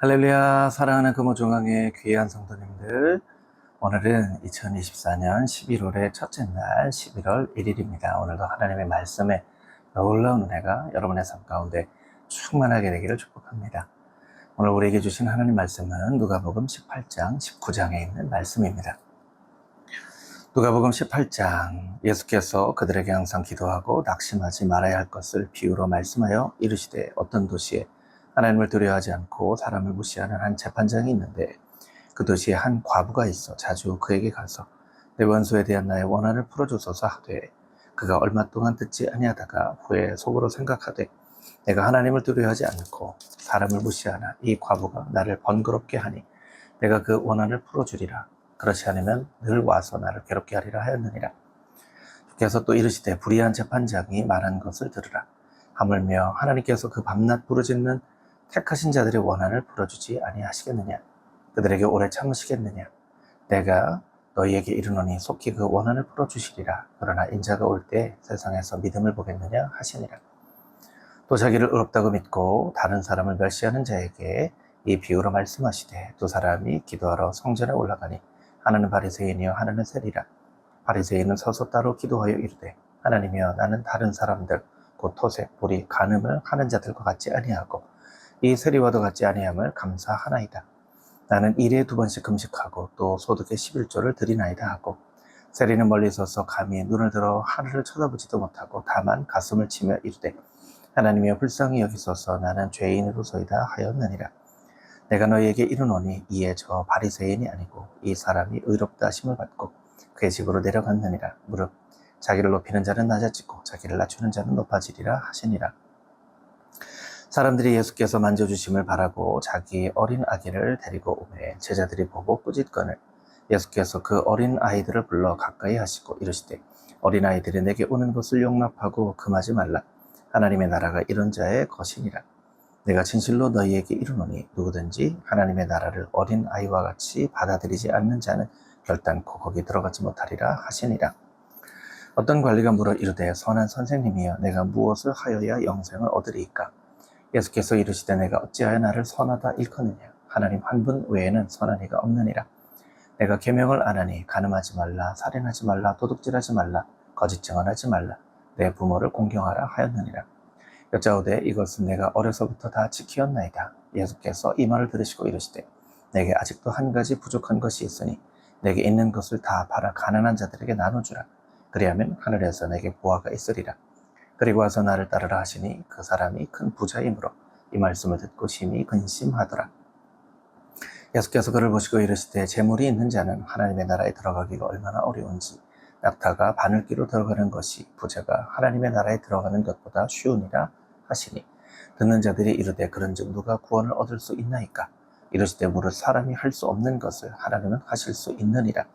할렐루야 사랑하는 금호중앙의 귀한 성도님들. 오늘은 2024년 11월의 첫째 날 11월 1일입니다. 오늘도 하나님의 말씀에 놀라운 은혜가 여러분의 삶 가운데 충만하게 되기를 축복합니다. 오늘 우리에게 주신 하나님 말씀은 누가복음 18장 19장에 있는 말씀입니다. 누가복음 18장 예수께서 그들에게 항상 기도하고 낙심하지 말아야 할 것을 비유로 말씀하여 이르시되 어떤 도시에 하나님을 두려워하지 않고 사람을 무시하는 한 재판장이 있는데 그 도시에 한 과부가 있어 자주 그에게 가서 내 원수에 대한 나의 원한을 풀어주소서 하되 그가 얼마 동안 듣지 아니하다가 후에 속으로 생각하되 내가 하나님을 두려워하지 않고 사람을 무시하나 이 과부가 나를 번거롭게 하니 내가 그 원한을 풀어주리라. 그렇지 않으면 늘 와서 나를 괴롭게 하리라 하였느니라. 주께서 또 이르시되 불의한 재판장이 말한 것을 들으라. 하물며 하나님께서 그 밤낮 부르짖는 택하신 자들의 원한을 풀어주지 아니하시겠느냐? 그들에게 오래 참으시겠느냐? 내가 너희에게 이르노니 속히 그 원한을 풀어주시리라. 그러나 인자가 올 때 세상에서 믿음을 보겠느냐 하시니라. 또 자기를 의롭다고 믿고 다른 사람을 멸시하는 자에게 이 비유로 말씀하시되 두 사람이 기도하러 성전에 올라가니 하나는 바리새인이요 하나는 세리라. 바리새인은 서서 따로 기도하여 이르되 하나님이여 나는 다른 사람들 곧 토색, 불이, 간음을 하는 자들과 같지 아니하고 이 세리와도 같지 아니함을 감사하나이다. 나는 일에 두 번씩 금식하고 또 소득의 11조를 드리나이다 하고 세리는 멀리 서서 감히 눈을 들어 하늘을 쳐다보지도 못하고 다만 가슴을 치며 이르되 하나님이여 불쌍히 여기소서 나는 죄인으로서이다 하였느니라. 내가 너희에게 이르노니 이에 저 바리새인이 아니고 이 사람이 의롭다 하심을 받고 그의 집으로 내려갔느니라. 무릇 자기를 높이는 자는 낮아지고 자기를 낮추는 자는 높아지리라 하시니라. 사람들이 예수께서 만져주심을 바라고 자기 어린 아기를 데리고 오매 제자들이 보고 꾸짖거늘 예수께서 그 어린 아이들을 불러 가까이 하시고 이르시되 어린 아이들이 내게 오는 것을 용납하고 금하지 말라. 하나님의 나라가 이런 자의 것이니라. 내가 진실로 너희에게 이르노니 누구든지 하나님의 나라를 어린 아이와 같이 받아들이지 않는 자는 결단코 거기 들어가지 못하리라 하시니라. 어떤 관리가 물어 이르되 선한 선생님이여 내가 무엇을 하여야 영생을 얻으리이까 예수께서 이르시되 내가 어찌하여 나를 선하다 일컫느냐? 하나님 한 분 외에는 선한 이가 없느니라. 내가 계명을 안 하니 간음하지 말라 살인하지 말라 도둑질하지 말라 거짓 증언하지 말라. 내 부모를 공경하라 하였느니라. 여자오되 이것은 내가 어려서부터 다 지키었나이다. 예수께서 이 말을 들으시고 이르시되 내게 아직도 한 가지 부족한 것이 있으니 내게 있는 것을 다 팔아 가난한 자들에게 나눠주라. 그리하면 하늘에서 내게 보화가 있으리라 그리고 와서 나를 따르라 하시니 그 사람이 큰 부자이므로 이 말씀을 듣고 심히 근심하더라. 예수께서 그를 보시고 이르시되 재물이 있는 자는 하나님의 나라에 들어가기가 얼마나 어려운지 낙타가 바늘기로 들어가는 것이 부자가 하나님의 나라에 들어가는 것보다 쉬우니라 하시니 듣는 자들이 이르되 그런즉 누가 구원을 얻을 수 있나이까? 이르시되 무릇 사람이 할 수 없는 것을 하나님은 하실 수 있느니라.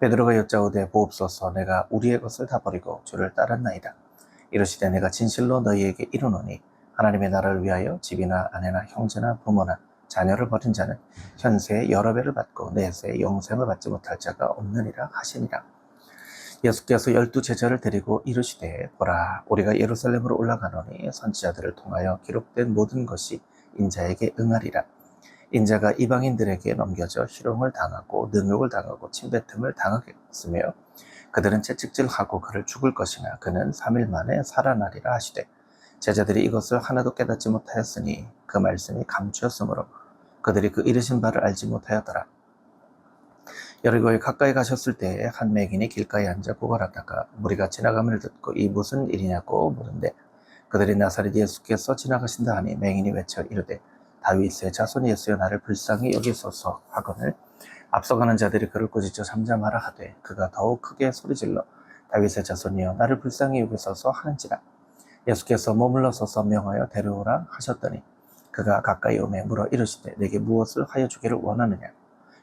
베드로가 여짜오되 보옵소서 내가 우리의 것을 다 버리고 주를 따랐나이다 이르시되 내가 진실로 너희에게 이르노니 하나님의 나라를 위하여 집이나 아내나 형제나 부모나 자녀를 버린 자는 현세에 여러 배를 받고 내세에 영생을 받지 못할 자가 없느니라 하시니라. 예수께서 열두 제자를 데리고 이르시되 보라 우리가 예루살렘으로 올라가노니 선지자들을 통하여 기록된 모든 것이 인자에게 응하리라. 인자가 이방인들에게 넘겨져 희롱을 당하고 능욕을 당하고 침뱉음을 당하겠으며 그들은 채찍질하고 그를 죽을 것이나 그는 3일 만에 살아나리라 하시되 제자들이 이것을 하나도 깨닫지 못하였으니 그 말씀이 감추었으므로 그들이 그 이르신 바를 알지 못하였더라. 여리고에 가까이 가셨을 때에 한 맹인이 길가에 앉아 구걸하다가 무리가 지나감을 듣고 이 무슨 일이냐고 물은데 그들이 나사렛 예수께서 지나가신다 하니 맹인이 외쳐 이르되 다윗의 자손 예수여 나를 불쌍히 여기소서 하거늘 앞서가는 자들이 그를 꾸짖어 잠잠하라 하되 그가 더욱 크게 소리질러 다윗의 자손이여 나를 불쌍히 여기소서 하는지라. 예수께서 머물러 서서 명하여 데려오라 하셨더니 그가 가까이 오매 물어 이르시되 내게 무엇을 하여 주기를 원하느냐?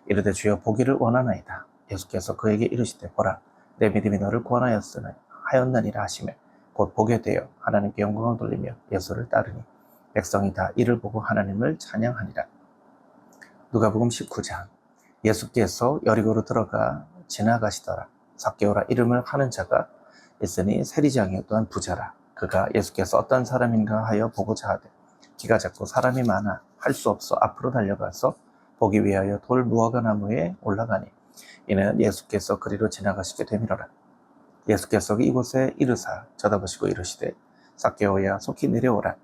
이르되 주여 보기를 원하나이다. 예수께서 그에게 이르시되 보라 내 믿음이 너를 구원하였으니 하였느니라 하시며 곧 보게 되어 하나님께 영광을 돌리며 예수를 따르니 백성이 다 이를 보고 하나님을 찬양하니라 누가복음 19장 예수께서 여리고로 들어가 지나가시더라. 삭개오라 이름을 하는 자가 있으니 세리장이 또한 부자라. 그가 예수께서 어떤 사람인가 하여 보고자 하되 기가 작고 사람이 많아 할 수 없어 앞으로 달려가서 보기 위하여 돌 무화과 나무에 올라가니 이는 예수께서 그리로 지나가시게 되밀어라. 예수께서 이곳에 이르사 쳐다보시고 이르시되 삭개오야 속히 내려오라.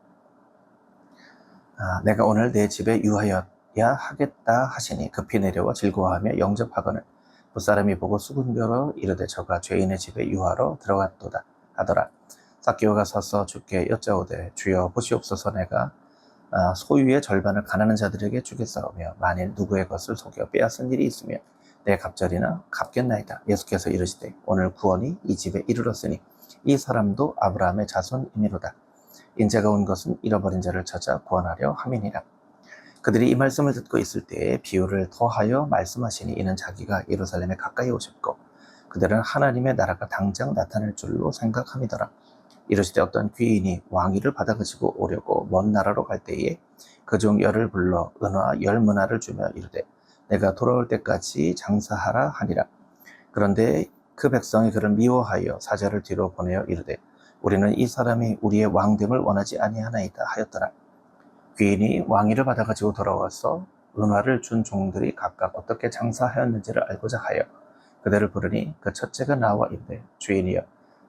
아, 내가 오늘 내 집에 유하여야 하겠다 하시니 급히 내려와 즐거워하며 영접하거늘 무사람이 보고 수군거러 이르되 저가 죄인의 집에 유하러 들어갔도다 하더라. 삭개오가 서서 주께 여짜오되 주여 보시옵소서 내가 아, 소유의 절반을 가난한 자들에게 주겠사오며 만일 누구의 것을 속여 빼앗은 일이 있으면 내 갑절이나 갚겠나이다. 예수께서 이르시되 오늘 구원이 이 집에 이르렀으니 이 사람도 아브라함의 자손이니로다. 인자가 온 것은 잃어버린 자를 찾아 구원하려 함이니라. 그들이 이 말씀을 듣고 있을 때에 비유를 더하여 말씀하시니 이는 자기가 예루살렘에 가까이 오셨고 그들은 하나님의 나라가 당장 나타날 줄로 생각함이더라. 이르시되 어떤 귀인이 왕위를 받아 가지고 오려고 먼 나라로 갈 때에 그 중 열을 불러 은화 열 문화를 주며 이르되 내가 돌아올 때까지 장사하라 하니라. 그런데 그 백성이 그를 미워하여 사자를 뒤로 보내어 이르되 우리는 이 사람이 우리의 왕됨을 원하지 아니하나이다 하였더라. 귀인이 왕위를 받아가지고 돌아와서 은화를 준 종들이 각각 어떻게 장사하였는지를 알고자 하여 그들을 부르니 그 첫째가 나와 이르되 주인이여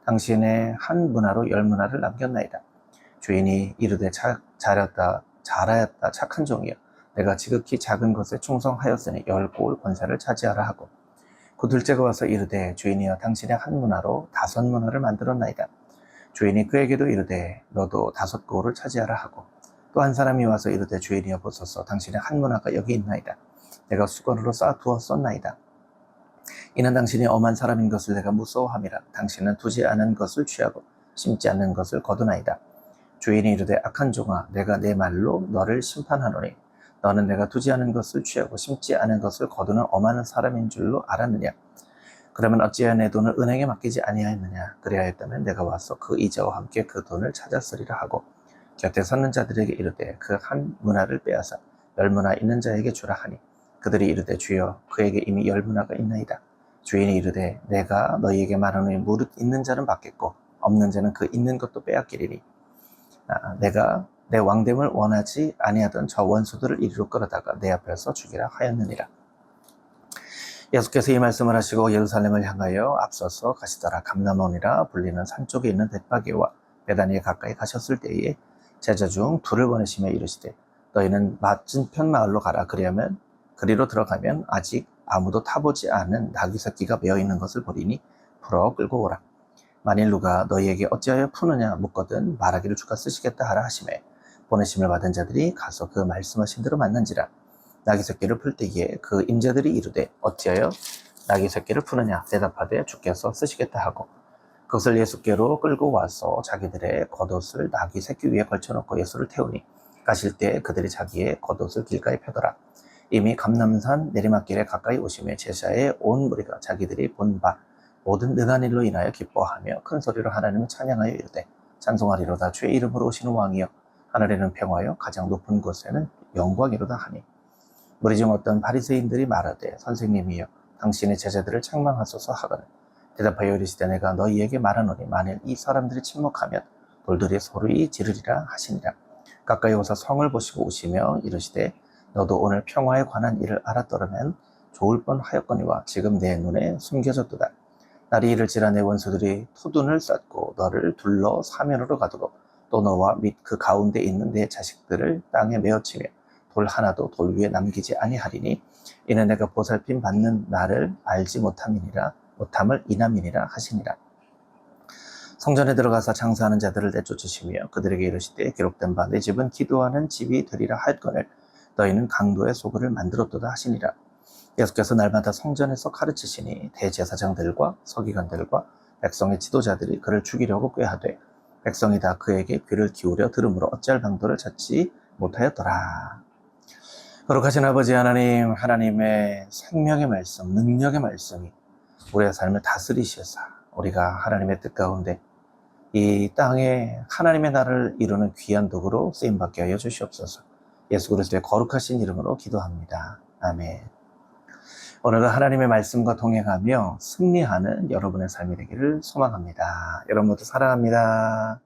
당신의 한 문화로 열 문화를 남겼나이다. 주인이 이르되 자, 잘했다 잘하였다 착한 종이여 내가 지극히 작은 것에 충성하였으니 열 고을 권세를 차지하라 하고 그 둘째가 와서 이르되 주인이여 당신의 한 문화로 다섯 문화를 만들었나이다. 주인이 그에게도 이르되 너도 다섯 고을을 차지하라 하고 또 한 사람이 와서 이르되 주인이여 보소서 당신의 한 문화가 여기 있나이다. 내가 수건으로 쌓아두었었나이다. 이는 당신이 엄한 사람인 것을 내가 무서워함이라. 당신은 두지 않은 것을 취하고 심지 않는 것을 거두나이다. 주인이 이르되 악한 종아 내가 내 말로 너를 심판하노니 너는 내가 두지 않은 것을 취하고 심지 않은 것을 거두는 엄한 사람인 줄로 알았느냐? 그러면 어찌하여 내 돈을 은행에 맡기지 아니하였느냐? 그리하였다면 내가 와서 그 이자와 함께 그 돈을 찾았으리라 하고 곁에 섰는 자들에게 이르되 그 한 문화를 빼앗아 열 문화 있는 자에게 주라 하니 그들이 이르되 주여 그에게 이미 열 문화가 있나이다. 주인이 이르되 내가 너희에게 말하노니 무릇 있는 자는 받겠고 없는 자는 그 있는 것도 빼앗기리니 아, 내가 내 왕됨을 원하지 아니하던 저 원수들을 이리로 끌어다가 내 앞에서 죽이라 하였느니라. 예수께서 이 말씀을 하시고 예루살렘을 향하여 앞서서 가시더라. 감남원이라 불리는 산 쪽에 있는 벳바게와 베다니에 가까이 가셨을 때에 제자 중 둘을 보내시며 이르시되 너희는 맞은편 마을로 가라. 그리하면 그리로 들어가면 아직 아무도 타보지 않은 나귀 새끼가 메어 있는 것을 보리니 풀어 끌고 오라. 만일 누가 너희에게 어찌하여 푸느냐 묻거든 말하기를 주가 쓰시겠다 하라 하심에 보내심을 받은 자들이 가서 그 말씀하신 대로 만난지라 나귀 새끼를 풀 때에 그 임자들이 이르되 어찌하여 나귀 새끼를 푸느냐? 대답하되 주께서 쓰시겠다 하고 그것을 예수께로 끌고 와서 자기들의 겉옷을 나귀 새끼 위에 걸쳐놓고 예수를 태우니 가실 때 그들이 자기의 겉옷을 길가에 펴더라. 이미 감남산 내리막길에 가까이 오심에 제자의 온 무리가 자기들이 본 바 모든 능한 일로 인하여 기뻐하며 큰 소리로 하나님을 찬양하여 이르되 찬송하리로다. 주의 이름으로 오시는 왕이여 하늘에는 평화요 가장 높은 곳에는 영광이로다 하니 무리 중 어떤 바리새인들이 말하되 선생님이여 당신의 제자들을 책망하소서 하거늘. 대답하여 이르시되 내가 너희에게 말하노니 만일 이 사람들이 침묵하면 돌들이 소리 지르리라 하시니라. 가까이 오사 성을 보시고 오시며 이르시되 너도 오늘 평화에 관한 일을 알았더라면 좋을 뻔하였거니와 지금 내 눈에 숨겨졌도다. 날이 이를지라 내 원수들이 토둔을 쌓고 너를 둘러 사면으로 가두고 또 너와 및 그 가운데 있는 내 자식들을 땅에 메어치며 돌 하나도 돌 위에 남기지 아니하리니 이는 내가 보살핌 받는 나를 알지 못함이니라 못함을 이남이니라 하시니라 성전에 들어가서 장사하는 자들을 내쫓으시며 그들에게 이르시되 기록된 바 내 집은 기도하는 집이 되리라 할거늘 너희는 강도의 소굴을 만들었도다 하시니라 예수께서 날마다 성전에서 가르치시니 대제사장들과 서기관들과 백성의 지도자들이 그를 죽이려고 꾀하되 백성이 다 그에게 귀를 기울여 들으므로 어찌할 방도를 찾지 못하였더라. 거룩하신 아버지 하나님, 하나님의 생명의 말씀, 능력의 말씀이 우리의 삶을 다스리시사 우리가 하나님의 뜻 가운데 이 땅에 하나님의 나라를 이루는 귀한 도구로 쓰임받게 하여 주시옵소서. 예수 그리스도의 거룩하신 이름으로 기도합니다. 아멘. 오늘은 하나님의 말씀과 동행하며 승리하는 여러분의 삶이 되기를 소망합니다. 여러분 모두 사랑합니다.